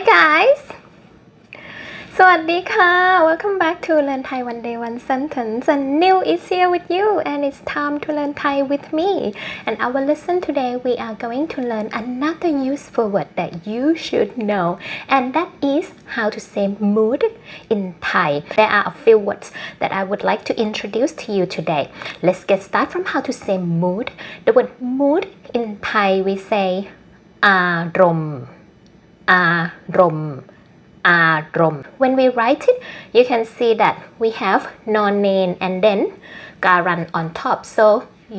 guys สวัสดีค่ะ Welcome back to Learn Thai One Day One Sentence and Neil is here with you and it's time to learn Thai with me and our lesson today we are going to learn another useful word that you should know and that is how to say mood in Thai there are a few words that I would like to introduce to you today let's get started from how to say mood the word mood in Thai we say อารมณ์ อารมณ์ อารมณ์ when we write it you can see that we have non-name and then garan on top so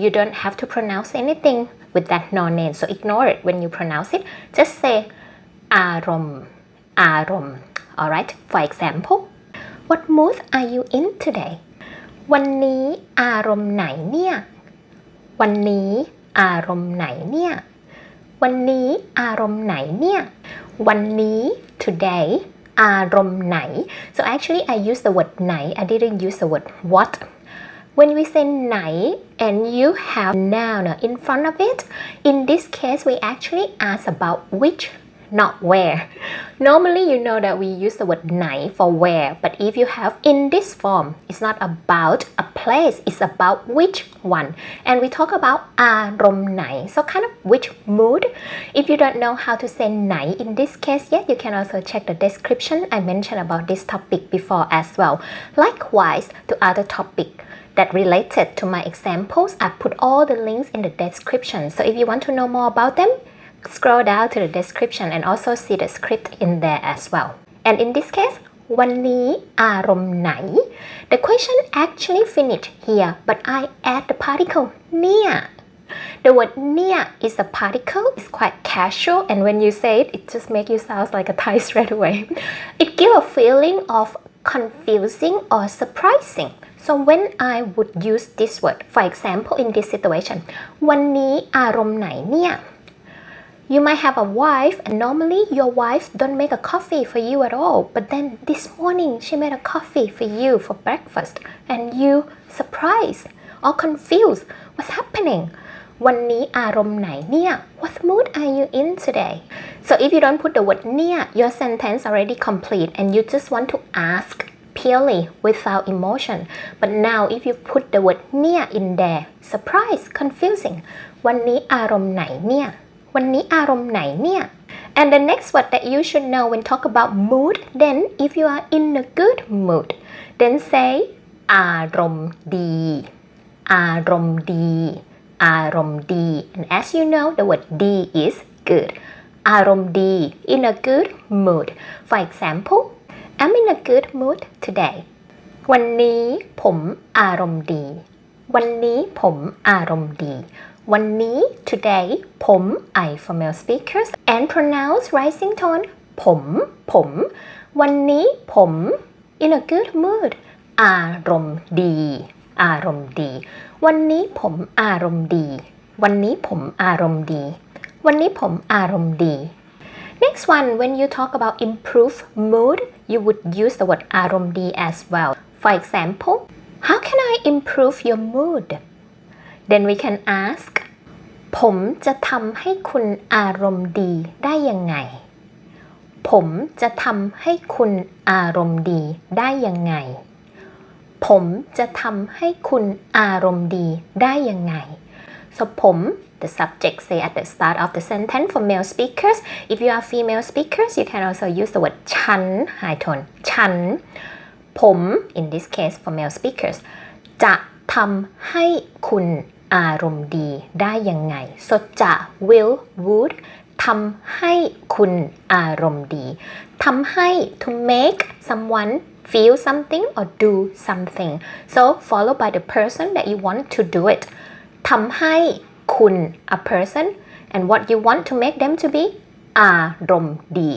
you don't have to pronounce anything with that non-name so ignore it when you pronounce it just say อารมณ์ อารมณ์ alright for example what mood are you in today วันนี้อารมณ์ไหนเนี่ย วันนี้อารมณ์ไหนเนี่ย วันนี้อารมณ์ไหนเนี่ย วันนี้ today อารมณ์ไหน so actually I use the word ไหน I didn't use the word what when we say ไหน and you have noun in front of it in this case we actually ask about which not where normally you know that we use the word ไหน for where but if you have in this form it's not about a place it's about which one and we talk about อารมณ์ไหน so kind of which mood if you don't know how to say ไหน in this case yet you can also check the description I mentioned about this topic before as well likewise to other topic that related to my examples I put all the links in the description so if you want to know more about them scroll down to the description and also see the script in there as well and in this case วันนี้อารมณ์ไหน the question actually finished here but I add the particle เนี่ย the word เนี่ย is a particle it's quite casual and when you say it it just make you sound like a Thai straight away it give a feeling of confusing or surprising so when I would use this word for example in this situation วันนี้อารมณ์ไหนเนี่ย You might have a wife and normally your wife don't make a coffee for you at all but then this morning she made a coffee for you for breakfast and you surprised or confused what's happening วันนี้อารมณ์ไหนเนี่ย What mood are you in today so if you don't put the word เนี่ย your sentence already complete and you just want to ask purely without emotion but now if you put the word เนี่ย in there surprise confusing วันนี้อารมณ์ไหนเนี่ย วันนี้อารมณ์ไหนเนี่ย and the next word that you should know when talk about mood then if you are in a good mood then say อารมณ์ดี อารมณ์ดี อารมณ์ดี and as you know the word ดี is good อารมณ์ดี in a good mood for example I'm in a good mood today วันนี้ผมอารมณ์ดี วันนี้ผมอารมณ์ดี วันนี้ today ผม I for male speakers and pronounce rising tone ผม ผม วันนี้ผม in a good mood อารมณ์ดี อารมณ์ดี วันนี้ผมอารมณ์ดี วันนี้ผมอารมณ์ดี วันนี้ผมอารมณ์ดี Next one, when you talk about improve mood, you would use the word อารมณ์ดี as well. For example, how can I improve your mood? Then we can ask ผมจะทำให้คุณอารมณ์ดีได้ยังไง ผมจะทำให้คุณอารมณ์ดีได้ยังไง ผมจะทำให้คุณอารมณ์ดีได้ยังไง so ผม the subject say at the start of the sentence for male speakers if you are female speakers you can also use the word ฉัน high tone ฉัน ผม in this case for male speakers จะทำให้คุณ อารมณ์ดีได้ยังไง so จะ will would ทำให้คุณอารมณ์ดีทำให้ to make someone feel something or do something so followed by the person that you want to do it ทำให้คุณ a person and what you want to make them to be อารมณ์ดี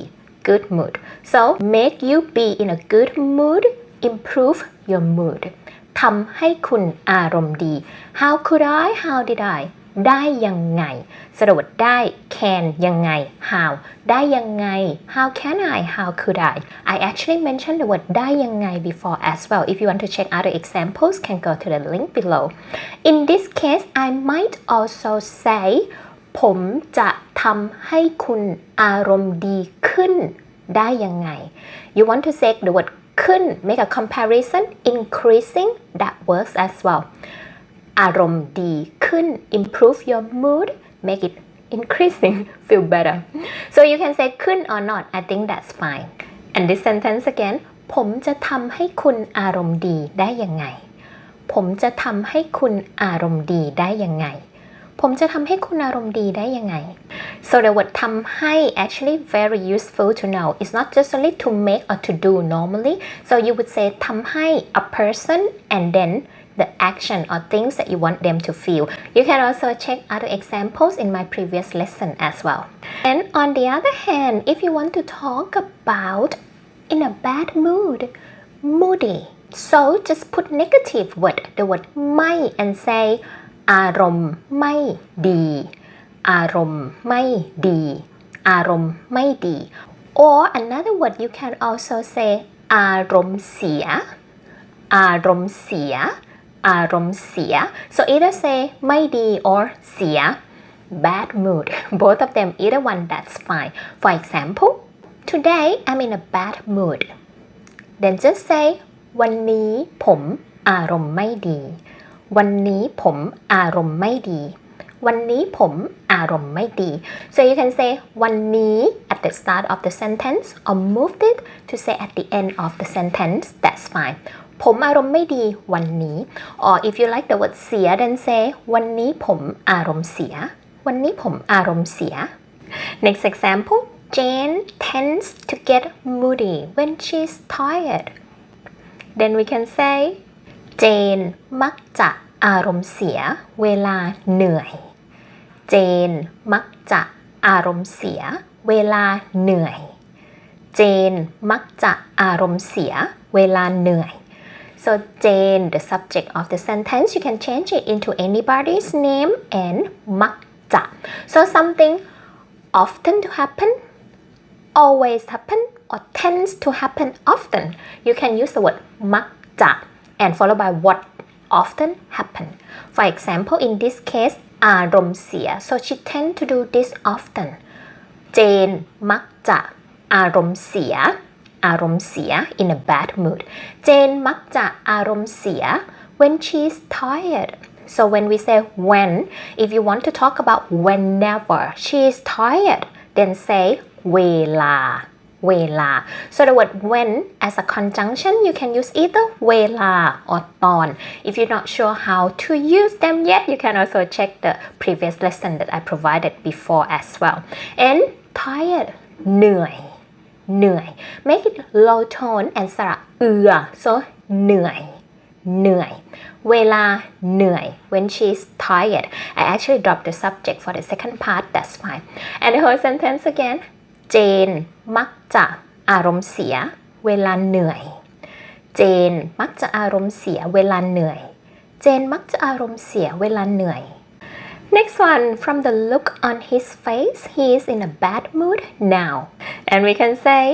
good mood so make you be in a good mood improve your mood ทำให้คุณอารมณ์ดี how could I how did I ได้ยังไง สรุปได้ can ยังไง how ได้ยังไง how can I how could I I actually mentioned the word ได้ยังไง before as well if you want to check other examples can go to the link below in this case I might also say ผมจะทำให้คุณอารมณ์ดีขึ้นได้ยังไง you want to say the word ขึ้น make a comparison increasing that works as well อารมณ์ดีขึ้น improve your mood make it increasing feel better so you can say ขึ้น or not I think that's fine and this sentence again ผมจะทำให้คุณอารมณ์ดีได้ยังไง ผมจะทำให้คุณอารมณ์ดีได้ยังไง ผมจะทำให้คุณอารมณ์ดีได้ยังไง so the word ทำให้ actually very useful to know it's not just only to make or to do normally so you would say ทำให้ a person and then the action or things that you want them to feel. You can also check other examples in my previous lesson as well. And on the other hand, if you want to talk about in a bad mood, moody. So just put negative word, the word ไม่ and say อารมณ์ไม่ดี อารมณ์ไม่ดี อารมณ์ไม่ดี or another word you can also say อารมณ์เสีย อารมณ์เสีย อารมณ์เสีย so either say ไม่ดี or เสีย bad mood both of them either one that's fine for example today I'm in a bad mood then just say วันนี้ผมอารมณ์ไม่ดี วันนี้ผมอารมณ์ไม่ดี วันนี้ผมอารมณ์ไม่ดี so you can say วันนี้ at the start of the sentence or move it to say at the end of the sentence that's fine ผมอารมณ์ไม่ดีวันนี้ or if you like the word เสีย then say วันนี้ผมอารมณ์เสีย วันนี้ผมอารมณ์เสีย next example Jane tends to get moody when she's tired then we can say เจนมักจะ อารมณ์เสียเวลาเหนื่อย เจนมักจะอารมณ์เสียเวลาเหนื่อย เจนมักจะอารมณ์เสียเวลาเหนื่อย so Jane the subject of the sentence you can change it into anybody's name and มักจะ so something often to happen always happen or tends to happen often you can use the word มักจะ and followed by what often happen for example in this case อารมณ์เสีย so she tend to do this often เจนมักจะอารมณ์เสีย อารมณ์เสีย in a bad mood เจนมักจะอารมณ์เสีย when she's tired so when we say when if you want to talk about whenever she is tired then say เวลา เวลา so the word when as a conjunction you can use either เวลา or ตอน if you're not sure how to use them yet you can also check the previous lesson that I provided before as well and tired เหนื่อย เหนื่อย make it low tone and สระเอือ so เหนื่อย เหนื่อย เวลาเหนื่อย when she's tired I actually dropped the subject for the second part that's fine and the whole sentence again เจนมักจะอารมณ์เสียเวลาเหนื่อย เจนมักจะอารมณ์เสียเวลาเหนื่อย เจนมักจะอารมณ์เสียเวลาเหนื่อย Next one, from the look on his face, he is in a bad mood now. And we can say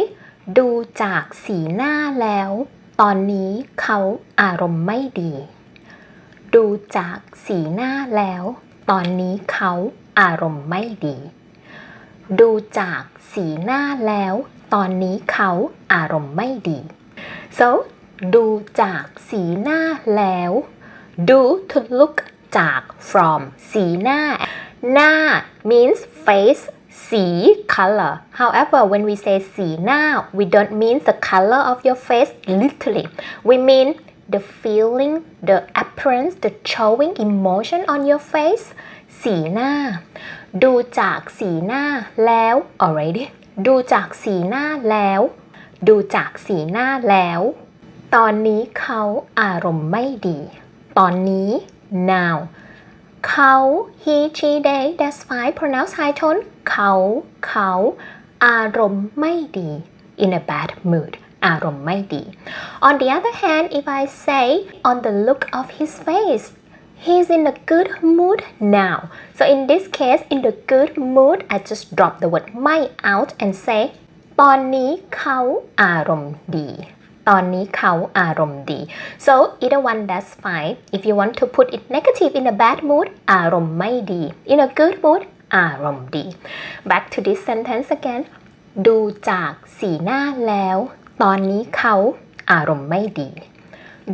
ดูจากสีหน้าแล้ว ตอนนี้เขาอารมณ์ไม่ดี ดูจากสีหน้าแล้ว ตอนนี้เขาอารมณ์ไม่ดี ดูจากสีหน้าแล้ว ตอนนี้เขาอารมณ์ไม่ดี so ดูจากสีหน้าแล้วดู to look จาก from สีหน้า หน้า means face สี color however when we say สีหน้า we don't mean the color of your face literally we mean the feeling the appearance the showing emotion on your face สีหน้า ดูจากสีหน้าแล้ว already ดูจากสีหน้าแล้ว ดูจากสีหน้าแล้ว ตอนนี้เขาอารมณ์ไม่ดี ตอนนี้ now เขา he she they that's fine pronounce high tone เขาเขา อารมณ์ไม่ดี in a bad mood อารมณ์ไม่ดี on the other hand if I say on the look of his face he's in a good mood now so in this case in the good mood I just drop the word ไม่ out and say ตอนนี้เขาอารมณ์ดี ตอนนี้เขาอารมณ์ดี so either one that's fine if you want to put it negative in a bad mood อารมณ์ไม่ดี in a good mood อารมณ์ดี back to this sentence again ดูจากสีหน้าแล้ว ตอนนี้เขาอารมณ์ไม่ดี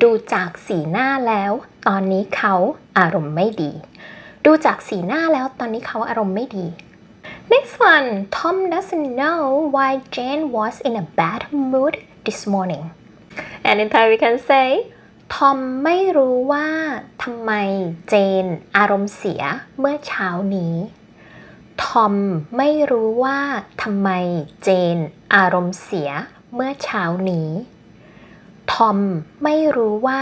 ดูจากสีหน้าแล้ว ตอนนี้เขาอารมณ์ไม่ดี ดูจากสีหน้าแล้วตอนนี้เขาอารมณ์ไม่ดี Next one Tom doesn't know why Jane was in a bad mood this morning and in Thai we can say ทอมไม่รู้ว่าทำไมเจนอารมณ์เสียเมื่อเช้านี้ ทอมไม่รู้ว่าทำไมเจนอารมณ์เสียเมื่อเช้านี้ ทอมไม่รู้ว่า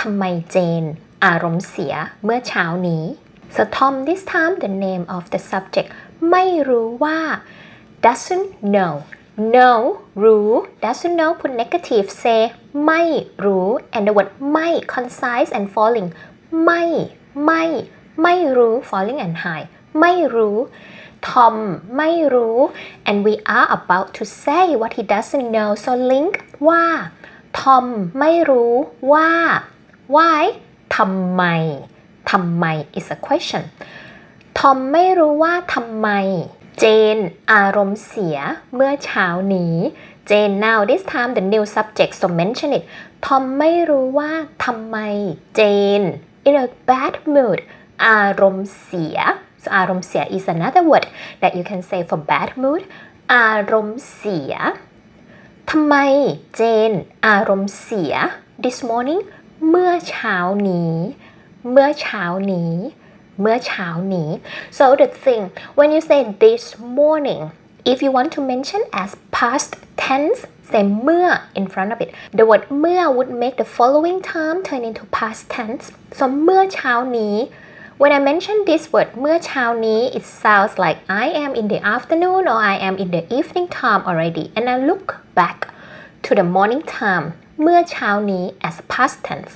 ทำไมเจน อารมณ์เสียเมื่อเช้านี้ so Tom this time the name of the subject ไม่รู้ว่า doesn't know know รู้ doesn't know put negative say ไม่รู้ and the word ไม่ concise and falling ไม่ ไม่ ไม่รู้ falling and high ไม่รู้ Tom ไม่รู้ and we are about to say what he doesn't know so link ว่า Tom ไม่รู้ว่า why ทำไมทำไม is a question ทอมไม่รู้ว่าทำไม เจนอารมณ์เสียเมื่อเช้านี้ เจน now this time the new subject so mention it ทอมไม่รู้ว่าทำไม เจน in a bad mood อารมณ์เสีย so อารมณ์เสีย is another word that you can say for bad mood อารมณ์เสีย ทำไมเจนอารมณ์เสีย this morning เมื่อเช้านี้ เมื่อเช้านี้ เมื่อเช้านี้ so the thing when you say this morning if you want to mention as past tense say เมื่อ in front of it the word เมื่อ would make the following term turn into past tense so เมื่อเช้านี้ when I mention this word เมื่อเช้านี้ it sounds like I am in the afternoon or I am in the evening time already and I look back to the morning time เมื่อเช้านี้ as past tense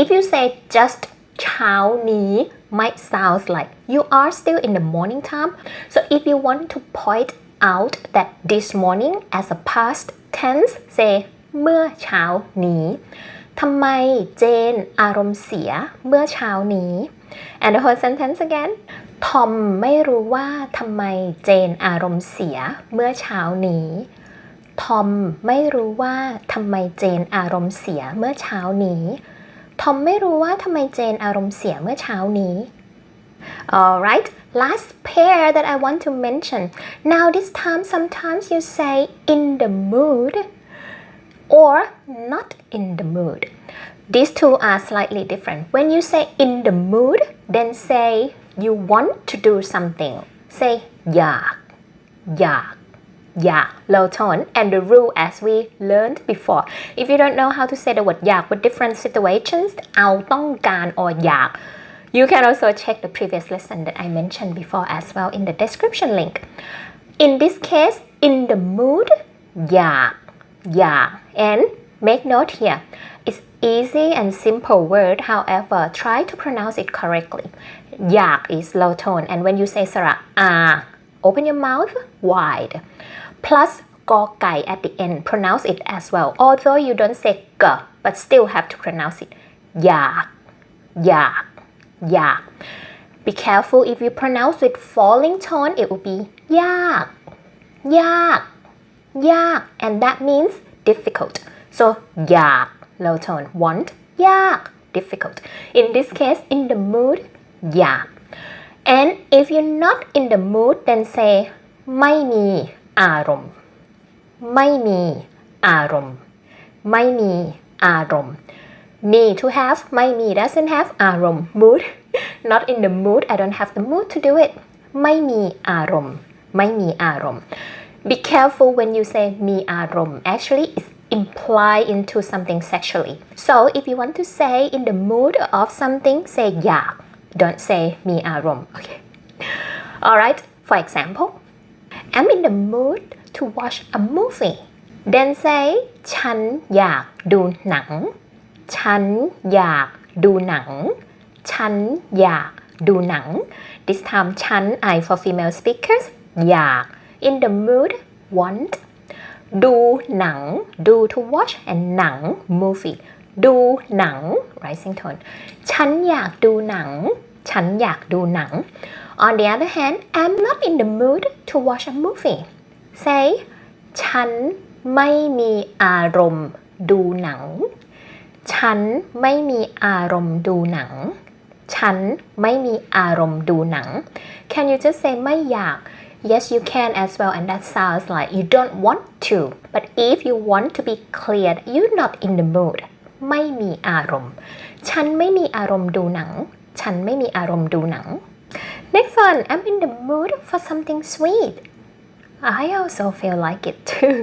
if you say just เช้านี้ might sound like you are still in the morning time so if you want to point out that this morning as a past tense say เมื่อเช้านี้ทำไมเจนอารมณ์เสียเมื่อเช้านี้ And the whole sentence again ทอมไม่รู้ว่าทำไมเจนอารมณ์เสียเมื่อเช้านี้ ทอมไม่รู้ว่าทำไมเจนอารมณ์เสียเมื่อเช้านี้ ทอมไม่รู้ว่าทำไมเจนอารมณ์เสียเมื่อเช้านี้ Alright last pair that I want to mention now this time sometimes you say in the mood or not in the mood these two are slightly different when you say in the mood then say you want to do something say อยากอยาก อยาก low tone and the rule as we learned before if you don't know how to say the word อยาก with different situations เอาต้องการ or อยาก you can also check the previous lesson that I mentioned before as well in the description link in this case in the mood อยากอยาก and make note here it's easy and simple word. However, try to pronounce it correctly. Yak is low tone, and when you say sara, ah, open your mouth wide. Plus gokai at the end, pronounce it as well. Although you don't say g, but still have to pronounce it. Yak, yak, yak. Be careful if you pronounce with falling tone, it will be yak, yak, yak, and that means difficult. So yak low tone want ยาก difficult in this case in the mood อยาก and if you're not in the mood then say ไม่มีอารมณ์ ไม่มีอารมณ์ ไม่มีอารมณ์ me to have ไม่มี doesn't have อารมณ์ mood not in the mood I don't have the mood to do it ไม่มีอารมณ์ ไม่มีอารมณ์ be careful when you say มีอารมณ์ actually it's imply into something sexually so if you want to say in the mood of something say อยาก don't say มีอารมณ์ okay alright for example I'm in the mood to watch a movie then say ฉันอยากดูหนัง ฉันอยากดูหนัง ฉันอยากดูหนัง this time ฉัน I for female speakers อยาก in the mood want ดูหนัง do to watch and หนัง movie ดูหนัง rising tone ฉันอยากดูหนัง ฉันอยากดูหนัง on the other hand I'm not in the mood to watch a movie say ฉันไม่มีอารมณ์ ดูหนัง ฉันไม่มีอารมณ์ดูหนัง ฉันไม่มีอารมณ์ดูหนัง Can you just say ไม่อยาก Yes you can as well and that sounds like you don't want to but if you want to be clear you're not in the mood ไม่มีอารมณ์ ฉันไม่มีอารมณ์ดูหนัง ฉันไม่มีอารมณ์ดูหนัง Next one I'm in the mood for something sweet I also feel like it too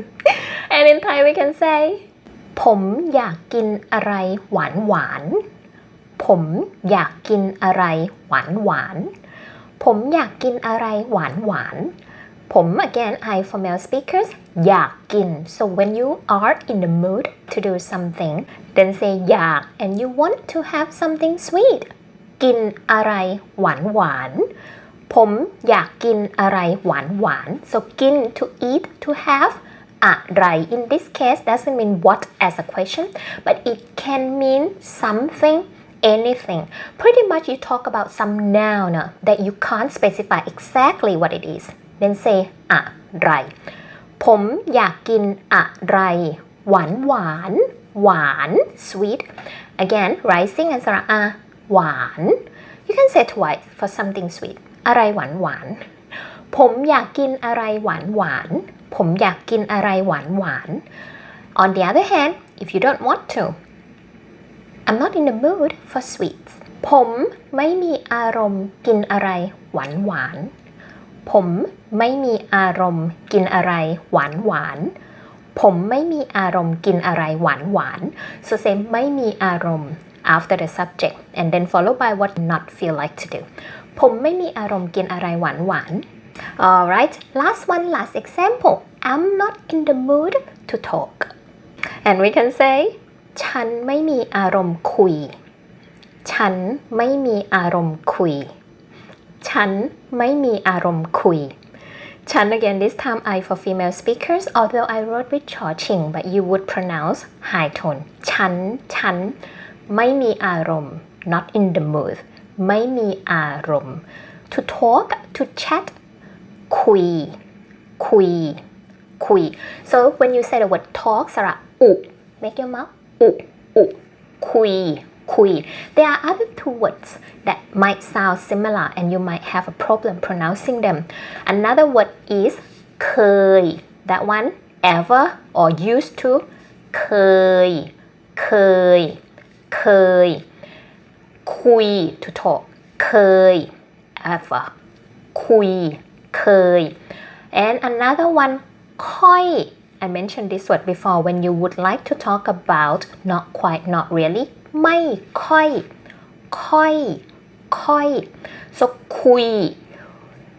and in Thai we can say ผมอยากกินอะไรหวานหวาน ผมอยากกินอะไรหวานหวาน ผมอยากกินอะไรหวานหวานๆผม again I for male speakers อยากกิน so when you are in the mood to do something then say อยาก and you want to have something sweet กินอะไรหวานหวานๆผมอยากกินอะไรหวานหวานๆ so กิน to eat to have อะไร in this case doesn't mean what as a question but it can mean something anything pretty much you talk about some noun uh, that you can't specify exactly what it is then say อะไร ผมอยากกินอะไร หวานหวานหวาน sweet again rising and สระอาหวาน you can say twice for something sweet อะไรหวานหวานผมอยากกินอะไรหวานหวานผมอยากกินอะไรหวานหวาน on the other hand if you don't want to I'm not in the mood for sweets ผมไม่มีอารมณ์กินอะไรหวานหวาน ผมไม่มีอารมณ์กินอะไรหวานหวาน ผมไม่มีอารมณ์กินอะไรหวานหวาน so say ไม่มีอารมณ์ after the subject and then followed by what not feel like to do ผมไม่มีอารมณ์กินอะไรหวานหวาน alright last one last example I'm not in the mood to talk and we can say ฉันไม่มีอารมณ์คุย ฉันไม่มีอารมณ์คุย ฉันไม่มีอารมณ์คุยฉัน again this time I for female speakers although I wrote with ching but you would pronounce high tone ฉันฉันไม่มีอารมณ์ not in the mood ไม่มีอารมณ์ to talk to chat คุย คุย คุย so when you say the word talk สระอุ make your mouth อุอุคุย คุย there are other two words that might sound similar and you might have a problem pronouncing them another word is เคย that one ever or used to เคย เคย เคย คุย to talk เคย ever คุย เคย and another one ค่อย I mentioned this word before when you would like to talk about not quite not really ไม่ค่อย ค่อย ค่อย so คุย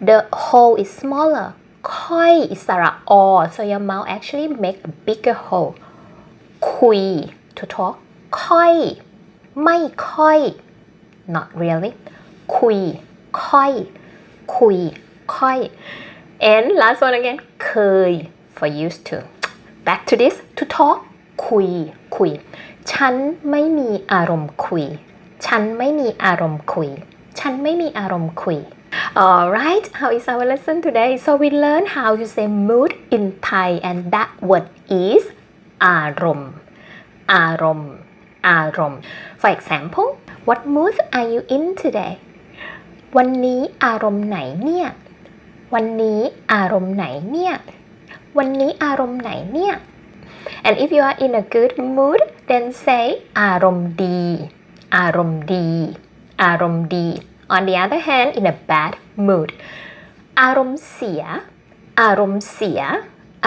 the hole is smaller ค่อย is สระ อ so your mouth actually make a bigger hole คุย to talk ค่อย ไม่ค่อย not really คุย ค่อย คุย ค่อย and last one again เคย For used to back to this to talk คุย คุย ฉันไม่มีอารมณ์คุย ฉันไม่มีอารมณ์คุย ฉันไม่มีอารมณ์คุย Alright, how is our lesson today? So we learn how to say mood in Thai and that word is อารมณ์อารมณ์อารมณ์ For example, what mood are you in today? วันนี้อารมณ์ไหนเนี่ย วันนี้อารมณ์ไหนเนี่ย วันนี้อารมณ์ไหนเนี่ย and if you are in a good mood then say อารมณ์ดี อารมณ์ดี อารมณ์ดี on the other hand in a bad mood อารมณ์เสีย อารมณ์เสีย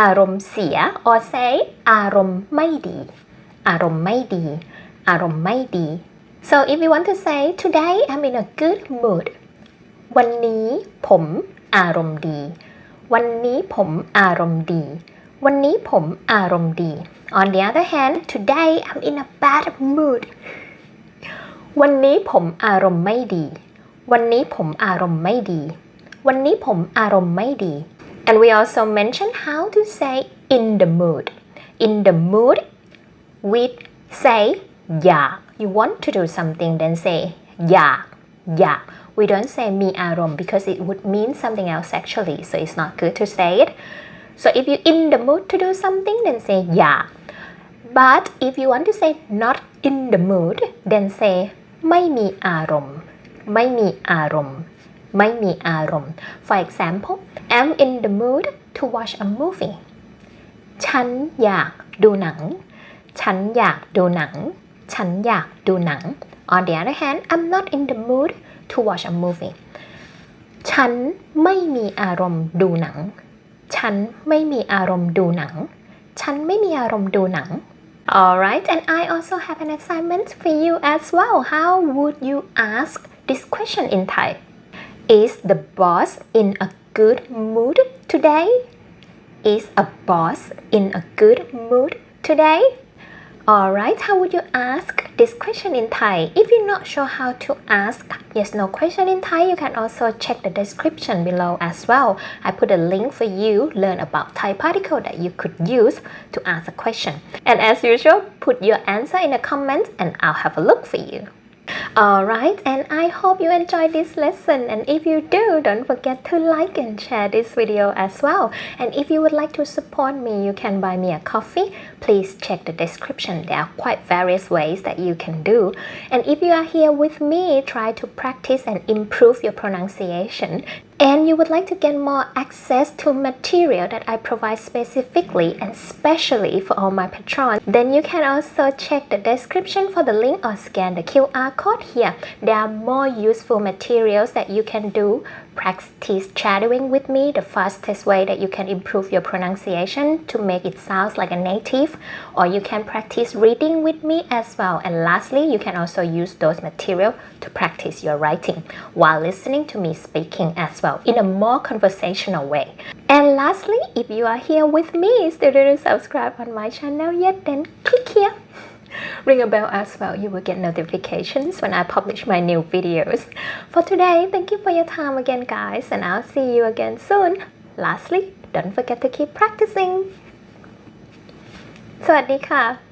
อารมณ์เสีย or say อารมณ์ไม่ดี อารมณ์ไม่ดี อารมณ์ไม่ดี so if you want to say today I'm in a good mood วันนี้ผมอารมณ์ดี วันนี้ผมอารมณ์ดี วันนี้ผมอารมณ์ดี on the other hand today I'm in a bad mood วันนี้ผมอารมณ์ไม่ดี วันนี้ผมอารมณ์ไม่ดี วันนี้ผมอารมณ์ไม่ดี and we also mentioned how to say in the mood in the mood we say อยาก you want to do something then say อยากอยาก we don't say มีอารมณ์ because it would mean something else actually so it's not good to say it so if you in the mood to do something then say อยาก but if you want to say not in the mood then say ไม่มีอารมณ์ ไม่มีอารมณ์ ไม่มีอารมณ์ for example I'm in the mood to watch a movie ฉันอยากดูหนัง ฉันอยากดูหนัง ฉันอยากดูหนัง On the other hand I'm not in the mood to watch a movie ฉันไม่มีอารมณ์ดูหนัง ฉันไม่มีอารมณ์ดูหนัง ฉันไม่มีอารมณ์ดูหนัง Alright, and I also have an assignment for you as well. How would you ask this question in Thai? Is the boss in a good mood today? Is a boss in a good mood today? Alright, how would you ask this question in Thai? If you're not sure how to ask yes no question in Thai, you can also check the description below as well. I put a link for you learn about Thai particle that you could use to ask a question. And as usual, put your answer in the comments and I'll have a look for you. Alright, and I hope you enjoyed this lesson. And if you do, don't forget to like and share this video as well. And if you would like to support me, you can buy me a coffee. Please check the description. There are quite various ways that you can do. And if you are here with me, try to practice and improve your pronunciation. And you would like to get more access to material that I provide specifically and specially for all my patrons, then you can also check the description for the link or scan the QR code here. There are more useful materials that you can do. Practice chatting with me, the fastest way that you can improve your pronunciation to make it sound like a native, or you can practice reading with me as well. And lastly, you can also use those material to practice your writing while listening to me speaking as well in a more conversational way. And lastly, if you are here with me, still didn't subscribe on my channel yet, then click here. Ring a bell as well, you will get notifications when I publish my new videos. For today, thank you for your time again, guys, and I'll see you again soon. Lastly, don't forget to keep practicing. สวัสดีค่ะ